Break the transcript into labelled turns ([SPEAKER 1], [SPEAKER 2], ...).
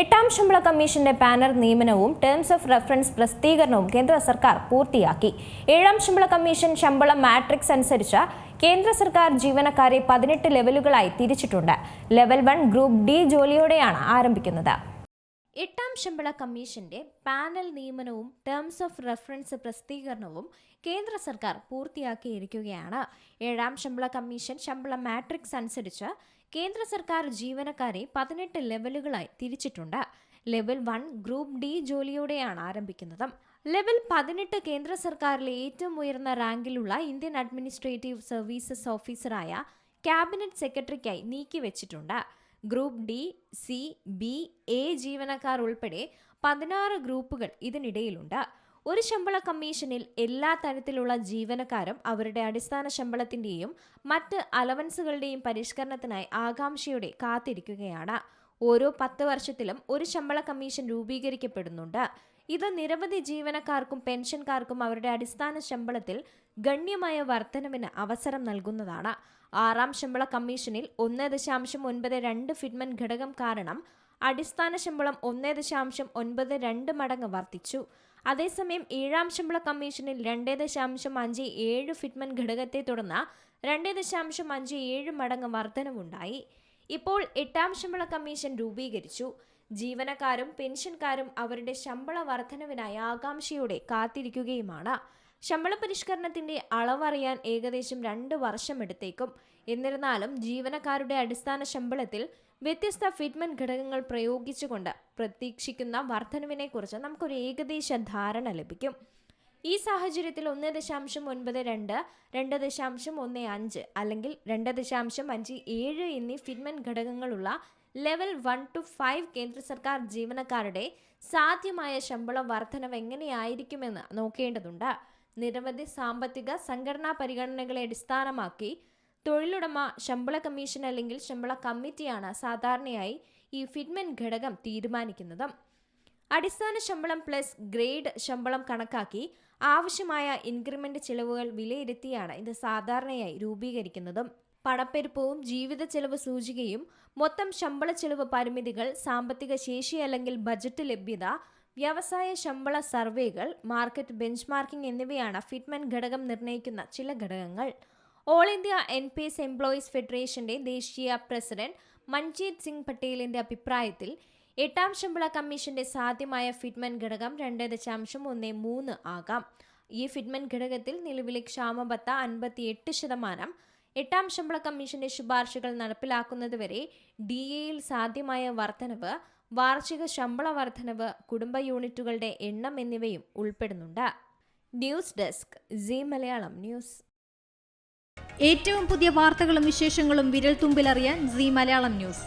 [SPEAKER 1] എട്ടാം ശമ്പള കമ്മീഷന്റെ പാനൽ നിയമനവും ടേംസ് ഓഫ് റെഫറൻസ് പ്രസിദ്ധീകരണവും കേന്ദ്ര സർക്കാർ പൂർത്തിയാക്കി. ഏഴാം ശമ്പള കമ്മീഷൻ ശമ്പള മാട്രിക്സ് അനുസരിച്ച് കേന്ദ്ര സർക്കാർ ജീവനക്കാരെ പതിനെട്ട് ലെവലുകളായി തിരിച്ചിട്ടുണ്ട്. ലെവൽ വൺ ഗ്രൂപ്പ് ഡി ജോലിയോടെയാണ് ആരംഭിക്കുന്നത്. എട്ടാം ശമ്പള കമ്മീഷന്റെ പാനൽ നിയമനവും ടേംസ് ഓഫ് റെഫറൻസ് പ്രസിദ്ധീകരണവും കേന്ദ്ര സർക്കാർ പൂർത്തിയാക്കിയിരിക്കുകയാണ്. ഏഴാം ശമ്പള കമ്മീഷൻ ശമ്പള മാട്രിക്സ് അനുസരിച്ച് കേന്ദ്ര സർക്കാർ ജീവനക്കാരെ പതിനെട്ട് ലെവലുകളായി തിരിച്ചിട്ടുണ്ട്. ലെവൽ വൺ ഗ്രൂപ്പ് ഡി ജോലിയോടെയാണ് ആരംഭിക്കുന്നത്. ലെവൽ പതിനെട്ട് കേന്ദ്ര സർക്കാരിലെ ഏറ്റവും ഉയർന്ന റാങ്കിലുള്ള ഇന്ത്യൻ അഡ്മിനിസ്ട്രേറ്റീവ് സർവീസസ് ഓഫീസറായ ക്യാബിനറ്റ് സെക്രട്ടറിക്കായി നീക്കിവെച്ചിട്ടുണ്ട്. Group D C B A ജീവനക്കാർ ഉൾപ്പെടെ പതിനാറ് ഗ്രൂപ്പുകൾ ഇതിനിടയിലുണ്ട്. ഒരു ശമ്പള കമ്മീഷനിൽ എല്ലാ തരത്തിലുള്ള ജീവനക്കാരും അവരുടെ അടിസ്ഥാന ശമ്പളത്തിന്റെയും മറ്റ് അലവൻസുകളുടെയും പരിഷ്കരണത്തിനായി ആകാംക്ഷയോടെ കാത്തിരിക്കുകയാണ്. ഓരോ പത്ത് വർഷത്തിലും ഒരു ശമ്പള കമ്മീഷൻ രൂപീകരിക്കപ്പെടുന്നുണ്ട്. ഇത് നിരവധി ജീവനക്കാർക്കും പെൻഷൻകാർക്കും അവരുടെ അടിസ്ഥാന ശമ്പളത്തിൽ ഗണ്യമായ വർധനവിന് അവസരം നൽകുന്നതാണ്. ആറാം ശമ്പള കമ്മീഷനിൽ ഒന്ന് ദശാംശം ഒൻപത് രണ്ട് ഫിറ്റ്മെൻ ഘടകം കാരണം അടിസ്ഥാന ശമ്പളം ഒന്ന് ദശാംശം ഒൻപത് രണ്ട് മടങ്ങ് വർദ്ധിച്ചു അതേസമയം ഏഴാം ശമ്പള കമ്മീഷനിൽ രണ്ട് ദശാംശം അഞ്ച് ഏഴ് ഫിറ്റ്മെൻ ഘടകത്തെ തുടർന്ന് രണ്ട് ദശാംശം അഞ്ച് ഏഴ് മടങ്ങ് വർധനവുണ്ടായി. ഇപ്പോൾ എട്ടാം ശമ്പള കമ്മീഷൻ രൂപീകരിച്ചു. ജീവനക്കാരും പെൻഷൻകാരും അവരുടെ ശമ്പള വർധനവിനായി ആകാംക്ഷയോടെ കാത്തിരിക്കുകയുമാണ്. ശമ്പള പരിഷ്കരണത്തിന്റെ അളവറിയാൻ ഏകദേശം രണ്ട് വർഷമെടുത്തേക്കും. എന്നിരുന്നാലും ജീവനക്കാരുടെ അടിസ്ഥാന ശമ്പളത്തിൽ വ്യത്യസ്ത ഫിറ്റ്മെന്റ് ഘടകങ്ങൾ പ്രയോഗിച്ചുകൊണ്ട് പ്രതീക്ഷിക്കുന്ന വർധനവിനെക്കുറിച്ച് നമുക്കൊരു ഏകദേശ ധാരണ ലഭിക്കും. ഈ സാഹചര്യത്തിൽ ഒന്ന് ദശാംശം ഒൻപത് രണ്ട് രണ്ട് ദശാംശം ഒന്ന് അഞ്ച് അല്ലെങ്കിൽ രണ്ട് ദശാംശം അഞ്ച് ഏഴ് എന്നീ ഫിൻമെൻ ഘടകങ്ങളുള്ള ലെവൽ വൺ ടു ഫൈവ് കേന്ദ്ര സർക്കാർ ജീവനക്കാരുടെ സാധ്യമായ ശമ്പള വർധനവ് എങ്ങനെയായിരിക്കുമെന്ന് നോക്കേണ്ടതുണ്ട്. നിരവധി സാമ്പത്തിക സംഘടനാ പരിഗണനകളെ അടിസ്ഥാനമാക്കി തൊഴിലുടമ ശമ്പള കമ്മീഷൻ അല്ലെങ്കിൽ ശമ്പള കമ്മിറ്റിയാണ് സാധാരണയായി ഈ ഫിറ്റ്മെൻ ഘടകം തീരുമാനിക്കുന്നത്. അടിസ്ഥാന ശമ്പളം പ്ലസ് ഗ്രേഡ് ശമ്പളം കണക്കാക്കി ആവശ്യമായ ഇൻക്രിമെന്റ് ചിലവുകൾ വിലയിരുത്തിയാണ് ഇത് സാധാരണയായി രൂപീകരിക്കുന്നതും. പണപ്പെരുപ്പവും ജീവിത ചെലവ് സൂചികയും മൊത്തം ശമ്പള ചെലവ് പരിമിതികൾ സാമ്പത്തിക ശേഷി അല്ലെങ്കിൽ ബജറ്റ് ലഭ്യത വ്യവസായ ശമ്പള സർവേകൾ മാർക്കറ്റ് ബെഞ്ച് മാർക്കിംഗ് എന്നിവയാണ് ഫിറ്റ്മെന്റ് ഘടകം നിർണയിക്കുന്ന ചില ഘടകങ്ങൾ. All India N P S employees ഫെഡറേഷന്റെ ദേശീയ പ്രസിഡന്റ് മഞ്ജീത് സിംഗ് പട്ടേലിന്റെ അഭിപ്രായത്തിൽ എട്ടാം ശമ്പള കമ്മീഷന്റെ സാധ്യമായ ഫിറ്റ്മെന്റ് ഘടകം രണ്ട് ദശാംശം ഒന്ന് മൂന്ന് ആകാം. ഈ ഫിറ്റ്മെന്റ് ഘടകത്തിൽ നിലവിലെ ക്ഷാമബത്ത അൻപത്തി എട്ട് ശതമാനം എട്ടാം ശമ്പള കമ്മീഷന്റെ ശുപാർശകൾ നടപ്പിലാക്കുന്നതുവരെ ഡി എയിൽ സാധ്യമായ വർധനവ് വാർഷിക ശമ്പള വർധനവ് കുടുംബ യൂണിറ്റുകളുടെ എണ്ണം എന്നിവയും ഉൾപ്പെടുന്നുണ്ട്. News desk Zee Malayalam news.
[SPEAKER 2] ഏറ്റവും പുതിയ വാർത്തകളും വിശേഷങ്ങളും വിരൽ തുമ്പിലറിയാൻ സി മലയാളം ന്യൂസ്.